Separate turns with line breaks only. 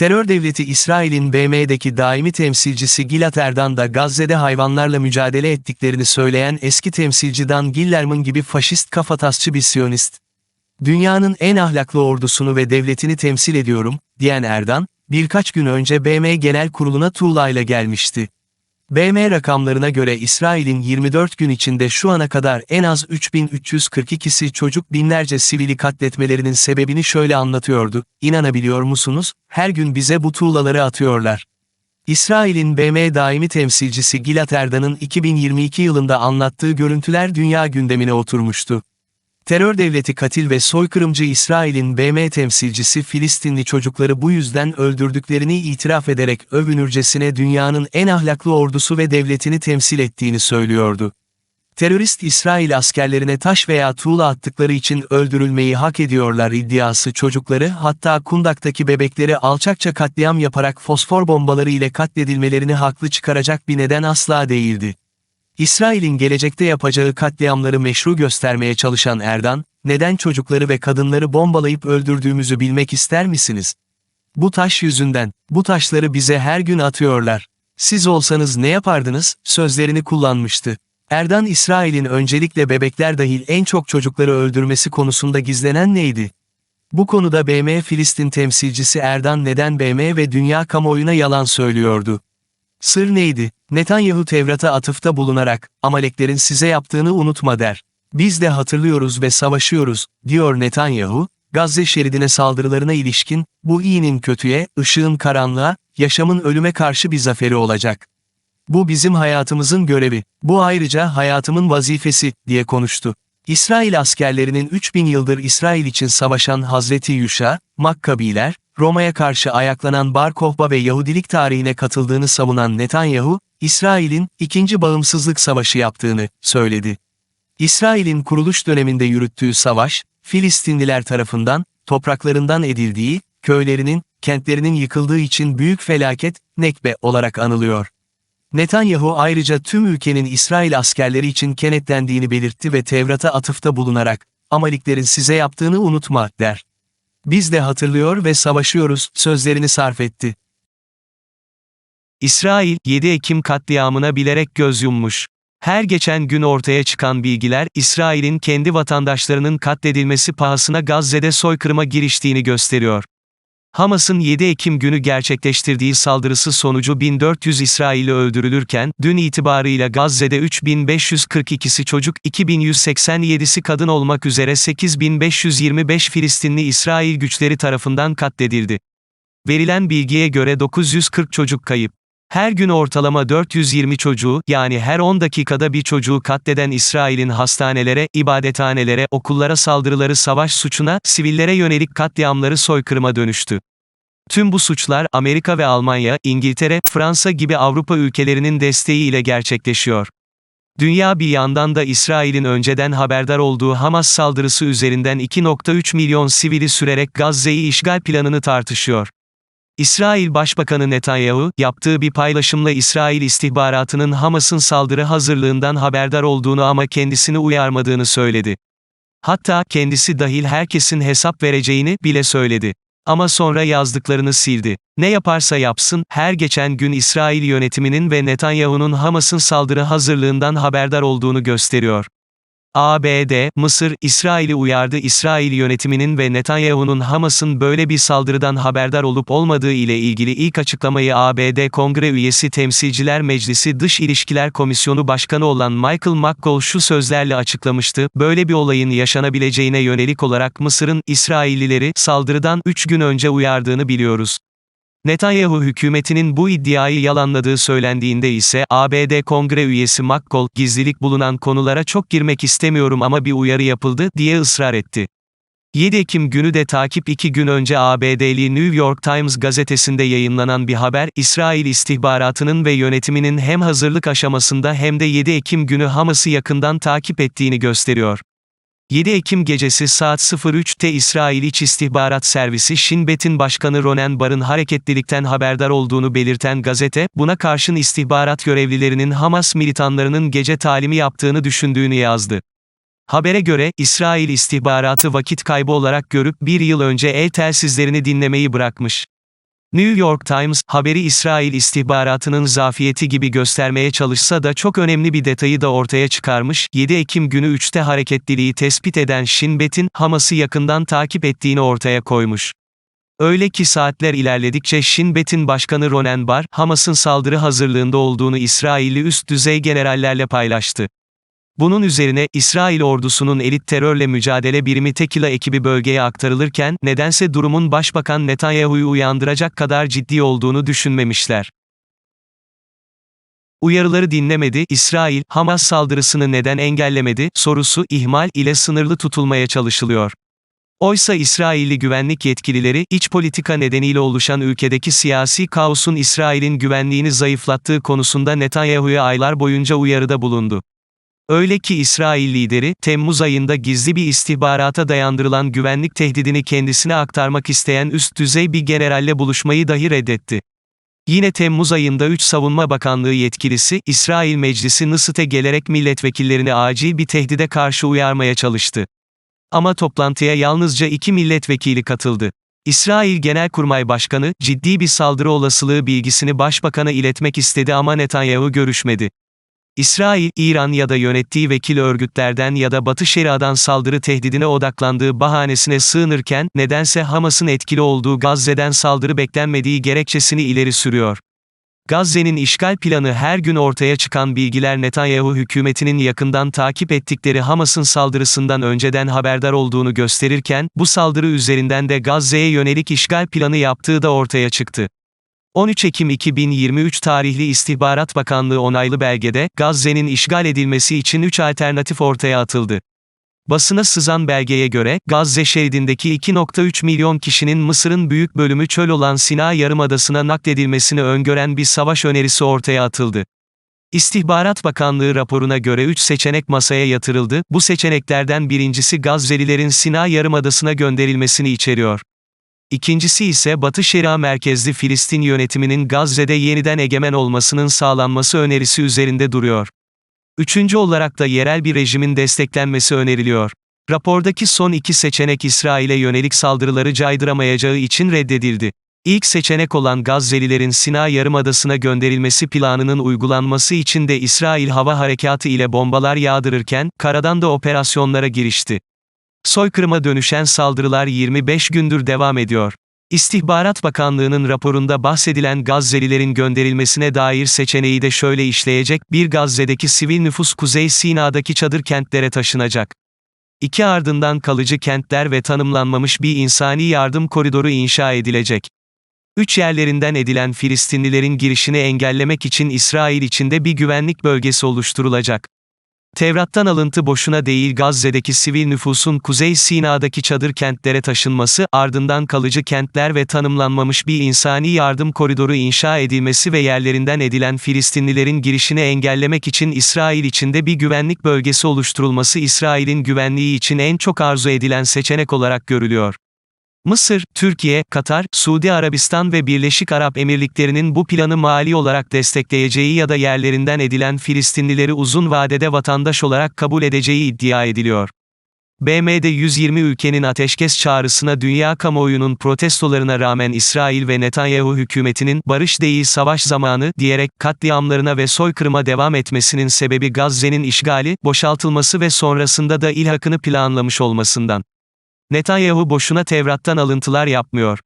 Terör devleti İsrail'in BM'deki daimi temsilcisi Gilad Erdan da Gazze'de hayvanlarla mücadele ettiklerini söyleyen eski temsilci Dan Gillerman gibi faşist kafatasçı bir siyonist. Dünyanın en ahlaklı ordusunu ve devletini temsil ediyorum, diyen Erdan, birkaç gün önce BM Genel Kurulu'na tuğla ile gelmişti. BM rakamlarına göre İsrail'in 24 gün içinde şu ana kadar en az 3342'si çocuk binlerce sivili katletmelerinin sebebini şöyle anlatıyordu. İnanabiliyor musunuz? Her gün bize bu tuğlaları atıyorlar. İsrail'in BM daimi temsilcisi Gilad Erdan'ın 2022 yılında anlattığı görüntüler dünya gündemine oturmuştu. Terör devleti katil ve soykırımcı İsrail'in BM temsilcisi Filistinli çocukları bu yüzden öldürdüklerini itiraf ederek övünürcesine dünyanın en ahlaklı ordusu ve devletini temsil ettiğini söylüyordu. Terörist İsrail askerlerine taş veya tuğla attıkları için öldürülmeyi hak ediyorlar iddiası çocukları hatta kundaktaki bebekleri alçakça katliam yaparak fosfor bombaları ile katledilmelerini haklı çıkaracak bir neden asla değildi. İsrail'in gelecekte yapacağı katliamları meşru göstermeye çalışan Erdan, neden çocukları ve kadınları bombalayıp öldürdüğümüzü bilmek ister misiniz? Bu taş yüzünden, bu taşları bize her gün atıyorlar. Siz olsanız ne yapardınız, sözlerini kullanmıştı. Erdan İsrail'in öncelikle bebekler dahil en çok çocukları öldürmesi konusunda gizlenen neydi? Bu konuda BM Filistin temsilcisi Erdan neden BM ve dünya kamuoyuna yalan söylüyordu? Sır neydi? Netanyahu Tevrat'a atıfta bulunarak, Amaleklerin size yaptığını unutma der. Biz de hatırlıyoruz ve savaşıyoruz, diyor Netanyahu, Gazze şeridine saldırılarına ilişkin, bu iyinin kötüye, ışığın karanlığa, yaşamın ölüme karşı bir zaferi olacak. Bu bizim hayatımızın görevi, bu ayrıca hayatımın vazifesi, diye konuştu. İsrail askerlerinin 3000 yıldır İsrail için savaşan Hazreti Yuşa, Makkabiler, Roma'ya karşı ayaklanan Bar Kokhba ve Yahudilik tarihine katıldığını savunan Netanyahu, İsrail'in ikinci bağımsızlık savaşı yaptığını söyledi. İsrail'in kuruluş döneminde yürüttüğü savaş, Filistinliler tarafından, topraklarından edildiği, köylerinin, kentlerinin yıkıldığı için büyük felaket, Nekbe olarak anılıyor. Netanyahu ayrıca tüm ülkenin İsrail askerleri için kenetlendiğini belirtti ve Tevrat'a atıfta bulunarak, Amaliklerin size yaptığını unutma, der. Biz de hatırlıyor ve savaşıyoruz, sözlerini sarf etti.
İsrail, 7 Ekim katliamına bilerek göz yummuş. Her geçen gün ortaya çıkan bilgiler, İsrail'in kendi vatandaşlarının katledilmesi pahasına Gazze'de soykırıma giriştiğini gösteriyor. Hamas'ın 7 Ekim günü gerçekleştirdiği saldırısı sonucu 1400 İsrailli öldürülürken, dün itibarıyla Gazze'de 3542'si çocuk, 2187'si kadın olmak üzere 8525 Filistinli İsrail güçleri tarafından katledildi. Verilen bilgiye göre 940 çocuk kayıp. Her gün ortalama 420 çocuğu, yani her 10 dakikada bir çocuğu katleden İsrail'in hastanelere, ibadethanelere, okullara saldırıları savaş suçuna, sivillere yönelik katliamları soykırıma dönüştü. Tüm bu suçlar, Amerika ve Almanya, İngiltere, Fransa gibi Avrupa ülkelerinin desteğiyle gerçekleşiyor. Dünya bir yandan da İsrail'in önceden haberdar olduğu Hamas saldırısı üzerinden 2.3 milyon sivili sürerek Gazze'yi işgal planını tartışıyor. İsrail Başbakanı Netanyahu, yaptığı bir paylaşımla İsrail istihbaratının Hamas'ın saldırı hazırlığından haberdar olduğunu ama kendisini uyarmadığını söyledi. Hatta kendisi dahil herkesin hesap vereceğini bile söyledi. Ama sonra yazdıklarını sildi. Ne yaparsa yapsın, her geçen gün İsrail yönetiminin ve Netanyahu'nun Hamas'ın saldırı hazırlığından haberdar olduğunu gösteriyor. ABD, Mısır, İsrail'i uyardı İsrail yönetiminin ve Netanyahu'nun Hamas'ın böyle bir saldırıdan haberdar olup olmadığı ile ilgili ilk açıklamayı ABD Kongre üyesi Temsilciler Meclisi Dış İlişkiler Komisyonu Başkanı olan Michael McCall şu sözlerle açıklamıştı, böyle bir olayın yaşanabileceğine yönelik olarak Mısır'ın, İsraillileri, saldırıdan 3 gün önce uyardığını biliyoruz. Netanyahu hükümetinin bu iddiayı yalanladığı söylendiğinde ise ABD Kongre üyesi McCall, gizlilik bulunan konulara çok girmek istemiyorum ama bir uyarı yapıldı, diye ısrar etti. 7 Ekim günü de takip 2 gün önce ABD'li New York Times gazetesinde yayınlanan bir haber, İsrail istihbaratının ve yönetiminin hem hazırlık aşamasında hem de 7 Ekim günü Hamas'ı yakından takip ettiğini gösteriyor. 7 Ekim gecesi saat 03'te İsrail İç İstihbarat Servisi Shin Bet'in başkanı Ronen Bar'ın hareketlilikten haberdar olduğunu belirten gazete, buna karşın istihbarat görevlilerinin Hamas militanlarının gece talimi yaptığını düşündüğünü yazdı. Habere göre, İsrail istihbaratı vakit kaybı olarak görüp bir yıl önce el telsizlerini dinlemeyi bırakmış. New York Times, haberi İsrail istihbaratının zafiyeti gibi göstermeye çalışsa da çok önemli bir detayı da ortaya çıkarmış, 7 Ekim günü 3'te hareketliliği tespit eden Shin Bet'in, Hamas'ı yakından takip ettiğini ortaya koymuş. Öyle ki saatler ilerledikçe Shin Bet'in başkanı Ronen Bar, Hamas'ın saldırı hazırlığında olduğunu İsrailli üst düzey generallerle paylaştı. Bunun üzerine, İsrail ordusunun elit terörle mücadele birimi Tekila ekibi bölgeye aktarılırken, nedense durumun Başbakan Netanyahu'yu uyandıracak kadar ciddi olduğunu düşünmemişler. Uyarıları dinlemedi, İsrail, Hamas saldırısını neden engellemedi, sorusu, ihmal ile sınırlı tutulmaya çalışılıyor. Oysa İsrailli güvenlik yetkilileri, iç politika nedeniyle oluşan ülkedeki siyasi kaosun İsrail'in güvenliğini zayıflattığı konusunda Netanyahu'ya aylar boyunca uyarıda bulundu. Öyle ki İsrail lideri, Temmuz ayında gizli bir istihbarata dayandırılan güvenlik tehdidini kendisine aktarmak isteyen üst düzey bir generalle buluşmayı dahi reddetti. Yine Temmuz ayında 3 Savunma Bakanlığı yetkilisi, İsrail Meclisi Nısıt'e gelerek milletvekillerini acil bir tehdide karşı uyarmaya çalıştı. Ama toplantıya yalnızca iki milletvekili katıldı. İsrail Genelkurmay Başkanı, ciddi bir saldırı olasılığı bilgisini başbakana iletmek istedi ama Netanyahu görüşmedi. İsrail, İran ya da yönettiği vekil örgütlerden ya da Batı Şeria'dan saldırı tehdidine odaklandığı bahanesine sığınırken, nedense Hamas'ın etkili olduğu Gazze'den saldırı beklenmediği gerekçesini ileri sürüyor. Gazze'nin işgal planı her gün ortaya çıkan bilgiler Netanyahu hükümetinin yakından takip ettikleri Hamas'ın saldırısından önceden haberdar olduğunu gösterirken, bu saldırı üzerinden de Gazze'ye yönelik işgal planı yaptığı da ortaya çıktı. 13 Ekim 2023 tarihli İstihbarat Bakanlığı onaylı belgede, Gazze'nin işgal edilmesi için 3 alternatif ortaya atıldı. Basına sızan belgeye göre, Gazze şeridindeki 2.3 milyon kişinin Mısır'ın büyük bölümü çöl olan Sina Yarımadası'na nakledilmesini öngören bir savaş önerisi ortaya atıldı. İstihbarat Bakanlığı raporuna göre 3 seçenek masaya yatırıldı, bu seçeneklerden birincisi Gazze'lilerin Sina Yarımadası'na gönderilmesini içeriyor. İkincisi ise Batı Şeria merkezli Filistin yönetiminin Gazze'de yeniden egemen olmasının sağlanması önerisi üzerinde duruyor. Üçüncü olarak da yerel bir rejimin desteklenmesi öneriliyor. Rapordaki son iki seçenek İsrail'e yönelik saldırıları caydıramayacağı için reddedildi. İlk seçenek olan Gazze'lilerin Sina Yarımadası'na gönderilmesi planının uygulanması için de İsrail hava harekatı ile bombalar yağdırırken, karadan da operasyonlara girişti. Soykırıma dönüşen saldırılar 25 gündür devam ediyor. İstihbarat Bakanlığı'nın raporunda bahsedilen Gazze'lilerin gönderilmesine dair seçeneği de şöyle işleyecek, bir Gazze'deki sivil nüfus Kuzey Sina'daki çadır kentlere taşınacak. İki ardından kalıcı kentler ve tanımlanmamış bir insani yardım koridoru inşa edilecek. Üç yerlerinden edilen Filistinlilerin girişini engellemek için İsrail içinde bir güvenlik bölgesi oluşturulacak. Tevrat'tan alıntı boşuna değil Gazze'deki sivil nüfusun Kuzey Sina'daki çadır kentlere taşınması, ardından kalıcı kentler ve tanımlanmamış bir insani yardım koridoru inşa edilmesi ve yerlerinden edilen Filistinlilerin girişini engellemek için İsrail içinde bir güvenlik bölgesi oluşturulması İsrail'in güvenliği için en çok arzu edilen seçenek olarak görülüyor. Mısır, Türkiye, Katar, Suudi Arabistan ve Birleşik Arap Emirlikleri'nin bu planı mali olarak destekleyeceği ya da yerlerinden edilen Filistinlileri uzun vadede vatandaş olarak kabul edeceği iddia ediliyor. BM'de 120 ülkenin ateşkes çağrısına dünya kamuoyunun protestolarına rağmen İsrail ve Netanyahu hükümetinin barış değil savaş zamanı diyerek katliamlarına ve soykırıma devam etmesinin sebebi Gazze'nin işgali, boşaltılması ve sonrasında da ilhakını planlamış olmasından. Netanyahu boşuna Tevrat'tan alıntılar yapmıyor.